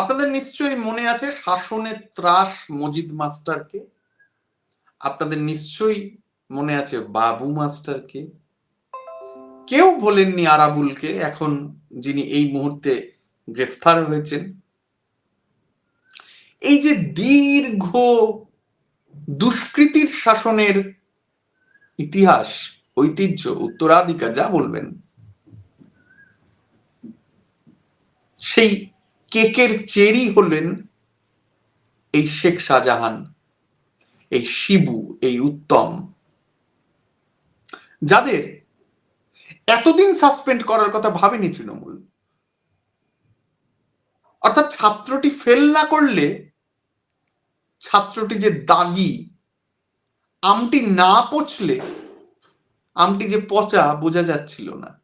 আপনাদের নিশ্চয়ই মনে আছে শাসনের ত্রাস মজিদ মাস্টারকে? আপনাদের নিশ্চয়ই মনে আছে বাবু মাস্টারকে? কেউ বলেননি আরাবুলকে এখন যিনি এই মুহূর্তে গ্রেফতার হয়েছেন? এই যে দীর্ঘ দুষ্কৃতির শাসনের ইতিহাস, ঐতিহ্য, উত্তরাধিকার, যা বলবেন, সেই কেকের চেরি হলেন এই শেখ শাহজাহান, এই শিবু, এই উত্তম, যাদের এতদিন সাসপেন্ড করার কথা ভাবেনি তৃণমূল। অর্থাৎ ছাত্রটি ফেল না করলে ছাত্রটি যে দাগি, আমটি না পচলে, আমটি যে পচা বোঝা যাচ্ছিল না।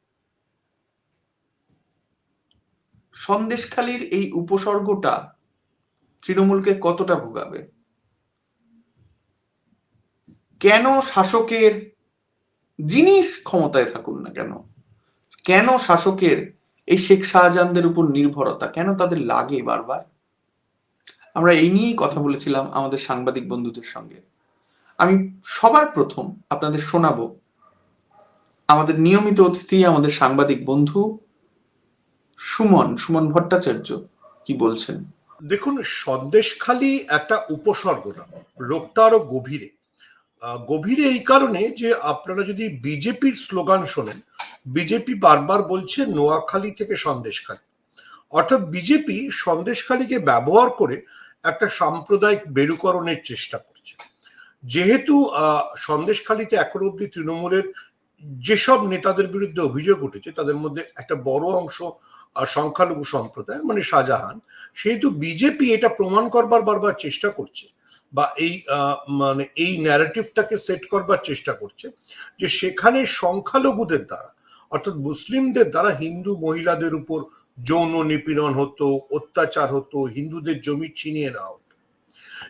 সন্দেশখালির এই উপসর্গটা তৃণমূলকে কতটা ভোগাবে? কেন শাসকের জিনিস ক্ষমতায় থাকুন না কেন কেন শাসকের এই শেখ শাহজাহানদের উপর নির্ভরতা, কেন তাদের লাগে বারবার? আমরা এই নিয়েই কথা বলেছিলাম আমাদের সাংবাদিক বন্ধুদের সঙ্গে। আমি সবার প্রথম আপনাদের শোনাবো, আমাদের নিয়মিত অতিথি আমাদের সাংবাদিক বন্ধু সুমন সুমন ভট্টাচার্য, কি বলছেন? দেখুন সন্দেশখালি একটা উপসর্গ না, রোগটা আরও গভীরে। গভীরে এই কারণে যে আপনারা যদি বিজেপির স্লোগান শোনেন, বিজেপি বারবার বলছে নোয়াখালী থেকে সন্দেশখালী অর্থাৎ বিজেপি সন্দেশখালীকে ব্যবহার করে একটা সাম্প্রদায়িক বেরুকরণের চেষ্টা করছে। যেহেতু সন্দেশখালীতে এখনও অব্দি তৃণমূলের যেসব নেতাদের বিরুদ্ধে অভিযোগ উঠেছে, তাদের মধ্যে একটা বড় অংশ সংখ্যালঘু সম্প্রদায় মানে শাহজাহান। সেহেতু বিজেপি এটা প্রমাণ করবার বারবার চেষ্টা করছে বা এই মানে এই ন্যারেটিভটাকে সেট করবার চেষ্টা করছে যে সেখানে সংখ্যালঘুদের দ্বারা, অর্থাৎ মুসলিমদের দ্বারা হিন্দু মহিলাদের উপর যৌন নিপীড়ন হতো, অত্যাচার হতো, হিন্দুদের জমি ছিনিয়ে নেওয়া হতো।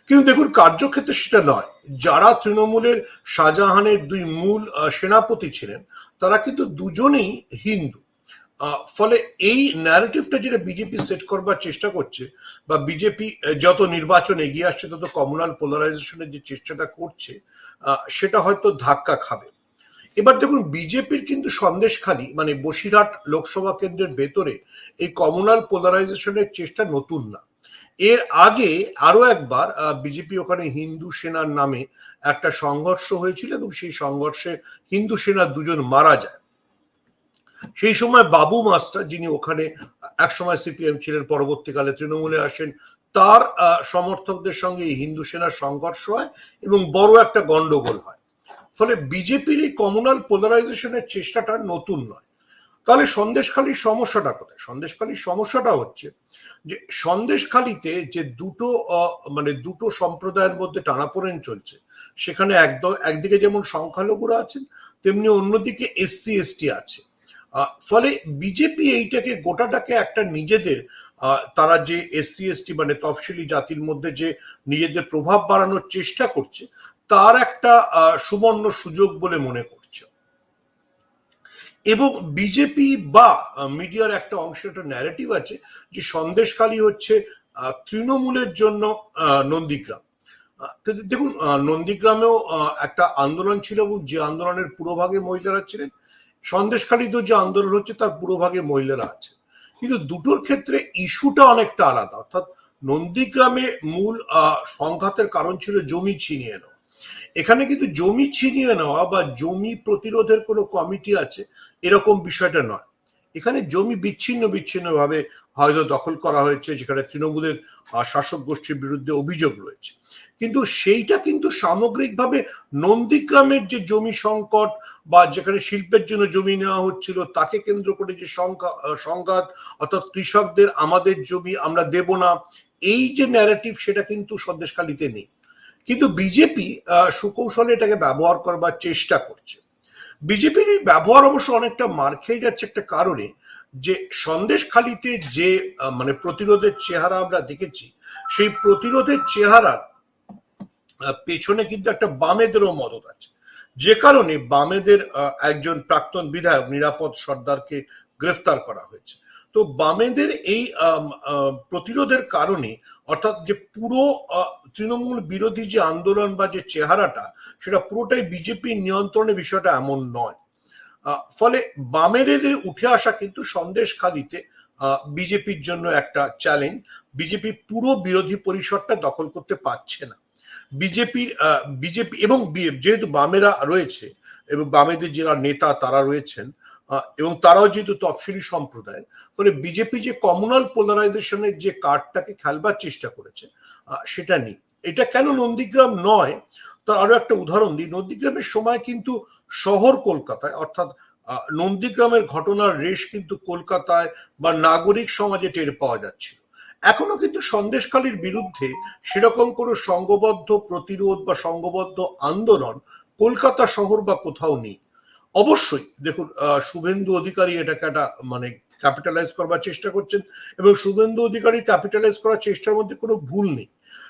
কিন্তু দেখুন, কার্যক্ষেত্রে সেটা নয়। যারা তৃণমূলের শাহজাহানের দুই মূল সেনাপতি ছিলেন, তারা কিন্তু দুজনেই হিন্দু। ফলে এই ন্যারেটিভটা যেটা বিজেপি সেট করবার চেষ্টা করছে, বা বিজেপি যত নির্বাচন এগিয়ে আসছে, তত কমনাল পোলারাইজেশনের যে চেষ্টাটা করছে সেটা হয়তো ধাক্কা খাবে। এবার দেখুন বিজেপির কিন্তু সন্দেশখালি মানে বসিরহাট লোকসভা কেন্দ্রের ভেতরে এই কমনাল পোলারাইজেশনের চেষ্টা নতুন না। এর আগে আরও একবার বিজেপি ওখানে হিন্দু সেনার নামে একটা সংঘর্ষ হয়েছিল এবং সেই সংঘর্ষে হিন্দু সেনার দুজন মারা যায়। সেই সময় বাবু মাস্টার যিনি ওখানে একসময় সিপিএম ছিলেন, পরবর্তীকালে তৃণমূলে আসেন, তার সমর্থকদের সঙ্গে হিন্দু সেনার সংঘর্ষ হয় এবং বড় একটা গন্ডগোল হয়। ফলে বিজেপির এই কমিউনাল পোলারাইজেশনের চেষ্টাটা নতুন নয়। তাহলে সন্দেশখালীর সমস্যাটা কোথায়? সন্দেশখালীর সমস্যাটা হচ্ছে যে সন্দেশখালীতে যে দুটো মানে দুটো সম্প্রদায়ের মধ্যে টানাপোড়েন চলছে, সেখানে একদম, একদিকে যেমন সংখ্যালঘুরা আছেন, তেমনি অন্যদিকে এসসি, এসটি আছে। ফলে বিজেপি এইটাকে, গোটাটাকে একটা নিজেদের তারা যে এসসি, এসটি মানে তফসিলি জাতির মধ্যে যে নিজেদের প্রভাব বাড়ানোর চেষ্টা করছে, তার একটা সুবর্ণ সুযোগ বলে মনে করছে। এবং বিজেপি বা মিডিয়ার একটা অংশের একটা ন্যারেটিভ আছে যে সন্দেশখালী হচ্ছে তৃণমূলের জন্য নন্দীগ্রাম। দেখুন নন্দীগ্রামেও একটা আন্দোলন ছিল এবং যে আন্দোলনের পুরোভাগে মহিলারা ছিলেন, সন্দেশখালীতেও যে আন্দোলন হচ্ছে, তার পুরোভাগে মহিলারা আছে। কিন্তু দুটোর ক্ষেত্রে ইস্যুটা অনেকটা আলাদা। অর্থাৎ নন্দীগ্রামে মূল সংঘাতের কারণ ছিল জমি ছিনিয়ে নেওয়া। এখানে কিন্তু জমি ছিনিয়ে নেওয়া বা জমি প্রতিরোধের কোনো কমিটি আছে, এরকম বিষয়টা নয়। এখানে জমি বিচ্ছিন্ন বিচ্ছিন্ন ভাবে হয়তো দখল করা হয়েছে, যেখানে তৃণমূলের শাসক গোষ্ঠীর বিরুদ্ধে অভিযোগ রয়েছে। কিন্তু সেইটা কিন্তু সামগ্রিকভাবে নন্দীগ্রামের যে জমি সংকট বা যেখানে শিল্পের জন্য জমি নেওয়া হচ্ছিল, তাকে কেন্দ্র করে যে সংঘাত, অর্থাৎ কৃষকদের আমাদের জমি আমরা দেব না, এই যে ন্যারেটিভ সেটা কিন্তু সন্দেশখালিতে নেই। কিন্তু বিজেপি সুকৌশলে এটাকে ব্যবহার করবার চেষ্টা করছে। বিজেপির এই ব্যবহার অবশ্য অনেকটা মার খেয়ে যাচ্ছে একটা কারণে যে সন্দেশখালিতে যে মানে প্রতিরোধের চেহারা আমরা দেখেছি, সেই প্রতিরোধের চেহারার পেছনে কিন্তু একটা বামেদেরও মদত আছে। যে কারণে বামেদের একজন প্রাক্তন বিধায়ক নিরাপদ সর্দারকে গ্রেফতার করা হয়েছে। তো বামেদের এই প্রতিরোধের কারণে, অর্থাৎ যে পুরো তৃণমূল বিরোধী যে আন্দোলন বা যে চেহারাটা, সেটা পুরোটাই বিজেপির নিয়ন্ত্রণের বিষয়টা এমন নয়। ফলে বামেদের উঠে আসা কিন্তু সন্দেশখালিতে বিজেপির জন্য একটা চ্যালেঞ্জ। বিজেপি পুরো বিরোধী পরিসরটা দখল করতে পারছে না। বিজেপির বিজেপি এবং যেহেতু বামেরা রয়েছে, এবং বামেদের যারা নেতা তারা রয়েছেন এবং তারাও যেহেতু তফসিলি সম্প্রদায় ফলে বিজেপি যে কমনাল পোলারাইজেশনের যে কার্ডটাকে খেলবার চেষ্টা করেছে সেটা নেই। এটা কেন নন্দীগ্রাম নয়? তার আরও একটা উদাহরণ দিই। নন্দীগ্রামের সময় কিন্তু শহর কলকাতায়, অর্থাৎ নন্দীগ্রামের ঘটনার রেশ কিন্তু কলকাতায় বা নাগরিক সমাজে টের পাওয়া যাচ্ছিল। এখনও কিন্তু সন্দেশখালীর বিরুদ্ধে সেরকম কোনো সংঘবদ্ধ প্রতিরোধ বা সংঘবদ্ধ আন্দোলন কলকাতা শহর বা কোথাও নেই। অবশ্যই। দেখুন শুভেন্দু অধিকারী এটাকে একটা মানে ক্যাপিটালাইজ করবার চেষ্টা করছেন এবং শুভেন্দু অধিকারী ক্যাপিটালাইজ করার চেষ্টার মধ্যে কোনো ভুল নেই।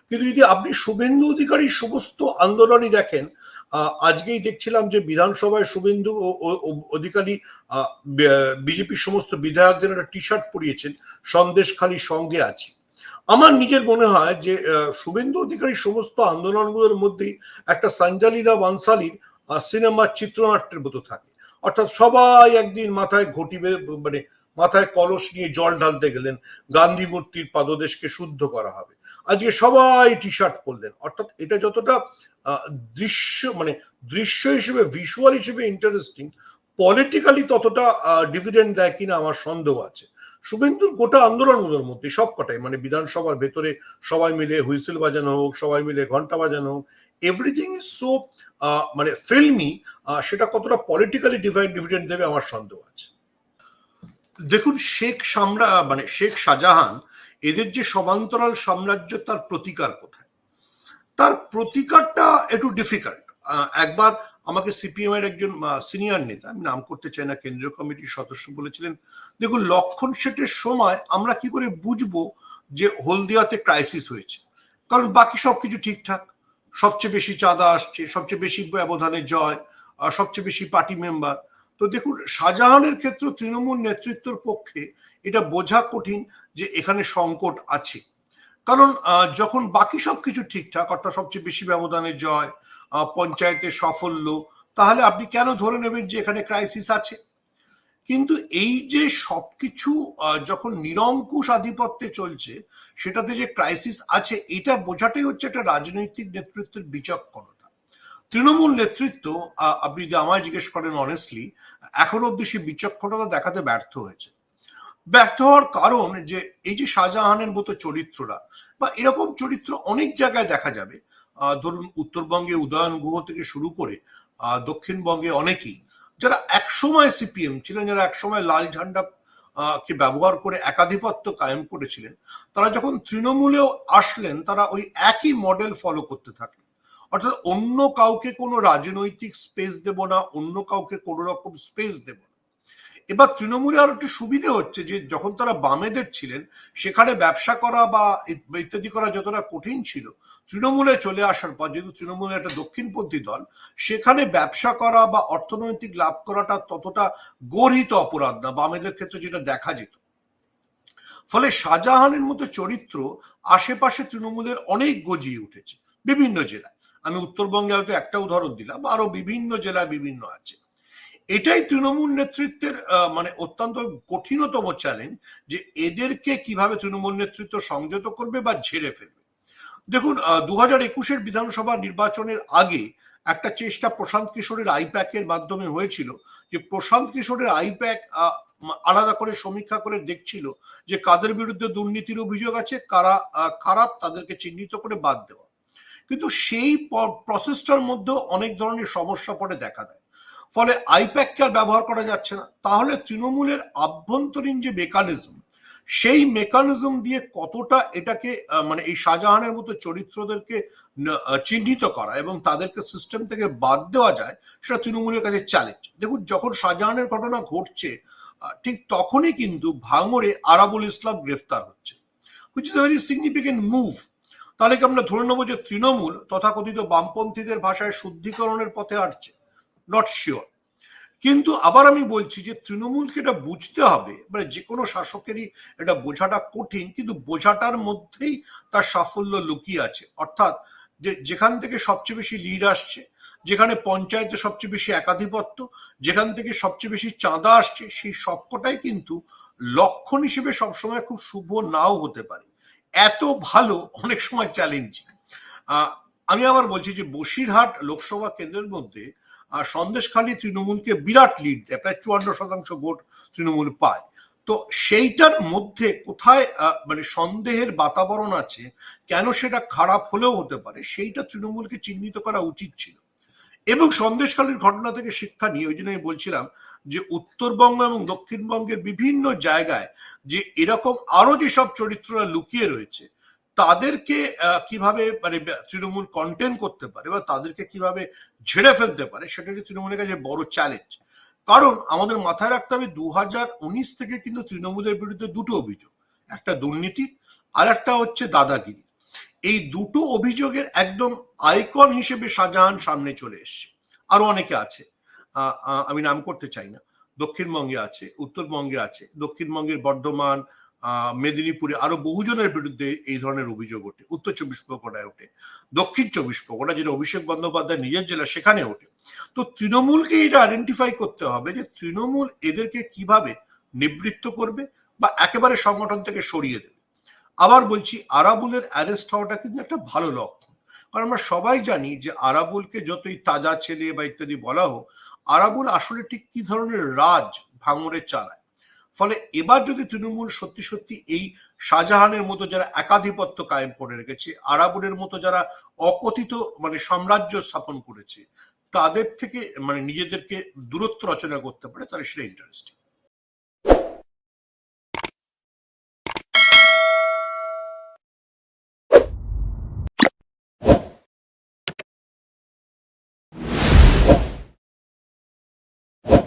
কিন্তু যদি আপনি শুভেন্দু অধিকারীর সমস্ত আন্দোলনই দেখেন আজকেই দেখছিলাম যে বিধানসভায় শুভেন্দু অধিকারী বিজেপির সমস্ত বিধায়কদের একটা টি শার্ট পরিয়েছেন, সন্দেশ খালি সঙ্গে আছি। আমার নিজের মনে হয় যে শুভেন্দু অধিকারীর সমস্ত আন্দোলনগুলোর মধ্যেই একটা সঞ্জালীলা বানসালির সিনেমার চিত্রনাট্যের মতো থাকে। অর্থাৎ সবাই একদিন মাথায় ঘটি মানে মাথায় কলস নিয়ে জল ঢালতে গেলেন গান্ধী মূর্তির পাদদেশকে শুদ্ধ করা হবে। আজকে সবাই টি শার্ট পরলেন। অর্থাৎ এটা যতটা দৃশ্য মানে দৃশ্য হিসেবে ভিজুয়াল হিসেবে ইন্টারেস্টিং পলিটিক্যালি ততটা ডিভিডেন্ড দেয় কিনা আমার সন্দেহ আছে। শুভেন্দুর গোটা আন্দোলনগুলোর মধ্যে, সবকটাই। মানে বিধানসভার ভেতরে সবাই মিলে হুইসেল বাজানো হোক, সবাই মিলে ঘণ্টা বাজানো হোক এভরিথিং ইজ সো মানে ফিল্মি সেটা কতটা পলিটিক্যালি ডিভাইড ডিভিডেন্ড দেবে আমার সন্দেহ আছে। দেখুন, শেখ সামরা মানে শেখ শাহজাহান এদের যে সমান্তরাল সাম্রাজ্য, তার প্রতিকার কোথায়? তার প্রতিকারটা একটু ডিফিকাল্ট একবার আমাকে সিপিএম এর একজন সিনিয়র নেতা আমি নাম করতে চাই না কেন্দ্রীয় কমিটির সদস্য বলেছিলেন দেখুন লক্ষণ সেটের সময় আমরা কি করে বুঝব যে হলদিয়াতে ক্রাইসিস হয়েছে? কারণ বাকি সবকিছু ঠিকঠাক। সবচেয়ে বেশি চাঁদা আসছে সবচেয়ে বেশি ব্যবধানে জয় আহ, সবচেয়ে বেশি পার্টি মেম্বার তো দেখুন শাহজাহানের ক্ষেত্রে তৃণমূল নেতৃত্বের পক্ষে এটা বোঝা কঠিন যে এখানে সংকট আছে। কারণ যখন বাকি সবকিছু ঠিকঠাক, অর্থাৎ সবচেয়ে বেশি ব্যবধানে জয় পঞ্চায়েতের সাফল্য, তাহলে আপনি কেন ধরে নেবেন যে এখানে ক্রাইসিস আছে? কিন্তু এই যে সবকিছু যখন নিরঙ্কুশ আধিপত্যে চলছে, সেটাতে যে ক্রাইসিস আছে, এটা বোঝাটাই হচ্ছে একটা রাজনৈতিক নেতৃত্বের বিচক্ষণতা। তৃণমূল নেতৃত্ব আপনি যদি আমায় জিজ্ঞেস করেন অনেস্টলি এখন অব্দি সে বিচক্ষণতা দেখাতে ব্যর্থ হয়েছে। ব্যর্থ হওয়ার কারণ যে এই যে শাহজাহানের মতো চরিত্ররা, বা এরকম চরিত্র অনেক জায়গায় দেখা যাবে। ধরুন উত্তরবঙ্গে উদয়ন গুহ থেকে শুরু করে দক্ষিণবঙ্গে অনেকেই, যারা একসময় সিপিএম ছিলেন, যারা একসময় লাল ঝান্ডা কে ব্যবহার করে একাধিপত্য কায়েম করেছিলেন, তারা যখন তৃণমূলেও আসলেন, তারা ওই একই মডেল ফলো করতে থাকলেন অর্থাৎ অন্য কাউকে কোনো রাজনৈতিক স্পেস দেব না, অন্য কাউকে কোনো রকম স্পেস দেব না। এবার তৃণমূলে আরও একটু সুবিধে হচ্ছে যে যখন তারা বামেদের ছিলেন, সেখানে ব্যবসা করা বা ইত্যাদি করা যতটা কঠিন ছিল, তৃণমূলে চলে আসার পর, যেহেতু তৃণমূলে একটা দক্ষিণপন্থী দল, সেখানে ব্যবসা করা বা অর্থনৈতিক লাভ করাটা ততটা গর্হিত অপরাধ না, বামেদের ক্ষেত্রে যেটা দেখা যেত। ফলে শাহজাহানের মতো চরিত্র আশেপাশে তৃণমূলের অনেক গজিয়ে উঠেছে, বিভিন্ন জেলায়। আমি উত্তরবঙ্গে হয়তো একটা উদাহরণ দিলাম, আরও বিভিন্ন জেলায় বিভিন্ন আছে। এটাই তৃণমূল নেতৃত্বের মানে অত্যন্ত কঠিনতম চ্যালেঞ্জ যে এদেরকে কীভাবে তৃণমূল নেতৃত্ব সংযত করবে বা ঝেড়ে ফেলবে। দেখুন দু হাজার একুশের বিধানসভা নির্বাচনের আগে একটা চেষ্টা প্রশান্ত কিশোরের আইপ্যাকের মাধ্যমে হয়েছিল যে প্রশান্ত কিশোরের আইপ্যাক আলাদা করে সমীক্ষা করে দেখছিল যে কাদের বিরুদ্ধে দুর্নীতির অভিযোগ আছে, কারা খারাপ তাদেরকে চিহ্নিত করে বাদ দেওয়া। কিন্তু সেই প্রসেসটার মধ্যেও অনেক ধরনের সমস্যা পড়ে দেখা দেয়। ফলে আইপ্যাককে আর ব্যবহার করা যাচ্ছে না? তাহলে তৃণমূলের আভ্যন্তরীণ যে মেকানিজম, সেই মেকানিজম দিয়ে কতটা এটাকে মানে এই শাহজাহানের মতো চরিত্রদেরকে চিহ্নিত করা এবং তাদেরকে সিস্টেম থেকে বাদ দেওয়া যায়, সেটা তৃণমূলের কাছে চ্যালেঞ্জ দেখুন, যখন শাহজাহানের ঘটনা ঘটছে ঠিক তখনই কিন্তু ভাঙড়ে আরাবুল ইসলাম গ্রেফতার হচ্ছে which is a very significant move তাহলে কি আমরা ধরে নেব যে তৃণমূল তথাকথিত বামপন্থীদের ভাষায় শুদ্ধিকরণের পথে হাঁটছে? নট শিওর কিন্তু আবার আমি বলছি যে তৃণমূলকে এটা বুঝতে হবে মানে যে কোনো শাসকেরই এটা বোঝাটা কঠিন, কিন্তু বোঝাটার মধ্যেই তার সাফল্য লুকিয়ে আছে। অর্থাৎ যে, যেখান থেকে সবচেয়ে বেশি লিড আসছে, যেখানে পঞ্চায়েতে সবচেয়ে বেশি একাধিপত্য, যেখান থেকে সবচেয়ে বেশি চাঁদা আসছে, সেই সবকটাই কিন্তু লক্ষণ হিসেবে সবসময় খুব শুভ নাও হতে পারে। এত ভালো অনেক সময় চ্যালেঞ্জিং আমি আবার বলছি যে বসিরহাট লোকসভা কেন্দ্রের মধ্যে আর সন্দেশখালী তৃণমূলকে বিরাট লিড দেয়, প্রায় চুয়ান্ন শতাংশ ভোট তৃণমূল পায়। তো সেইটার মধ্যে কোথায় মানে সন্দেহের বাতাবরণ আছে, কেন সেটা খারাপ হলেও হতে পারে, সেইটা তৃণমূলকে চিহ্নিত করা উচিত ছিল। এবং সন্দেশখালীর ঘটনা থেকে শিক্ষা নিয়ে, ওই জন্য আমি বলছিলাম যে উত্তরবঙ্গ এবং দক্ষিণবঙ্গের বিভিন্ন জায়গায় যে এরকম আরও যেসব চরিত্ররা লুকিয়ে রয়েছে তাদেরকে কীভাবে মানে তৃণমূল কন্টেন করতে পারে বা তাদেরকে কীভাবে ঝেড়ে ফেলতে পারে সেটা হচ্ছে তৃণমূলের কাছে বড় চ্যালেঞ্জ কারণ আমাদের মাথায় রাখতে হবে দু হাজার উনিশ থেকে কিন্তু তৃণমূলের বিরুদ্ধে দুটো অভিযোগ। একটা দুর্নীতি আর একটা হচ্ছে দাদাগিরি। এই দুটো অভিযোগের একদম আইকন হিসেবে শাহজাহান সামনে চলে এসছে। আরও অনেকে আছে। আমি নাম করতে চাই না। দক্ষিণবঙ্গে আছে, উত্তরবঙ্গে আছে, দক্ষিণবঙ্গের বর্ধমান মেদিনীপুরে আরও বহুজনের বিরুদ্ধে এই ধরনের অভিযোগ ওঠে। উত্তর চব্বিশ পরগনায় ওঠে, দক্ষিণ চব্বিশ পরগনা যেটা অভিষেক বন্দ্যোপাধ্যায় নিজের জেলা সেখানে ওঠে। তো তৃণমূলকে এটা আইডেন্টিফাই করতে হবে যে তৃণমূল এদেরকে কীভাবে নিবৃত্ত করবে বা একেবারে সংগঠন থেকে সরিয়ে দেবে। আবার বলছি, আরাবুলের অ্যারেস্ট হওয়াটা কিন্তু একটা ভালো লক্ষণ। কারণ আমরা সবাই জানি যে আরাবুলকে যতই তাজা ছেলে বা ইত্যাদি বলা হোক, আরাবুল আসলে ঠিক কি ধরনের রাজ ভাঙড়ে চালায়। ফলে এবার যদি তৃণমূল সত্যি সত্যি এই শাহজাহানের মতো যারা একাধিপত্য কায়েম করে রেখেছে আরাবুরের মতো যারা অকথিত মানে সাম্রাজ্য স্থাপন করেছে, তাদের থেকে মানে নিজেদেরকে দূরত্ব রচনা করতে পারে, তাহলে সেটা ইন্টারেস্টিং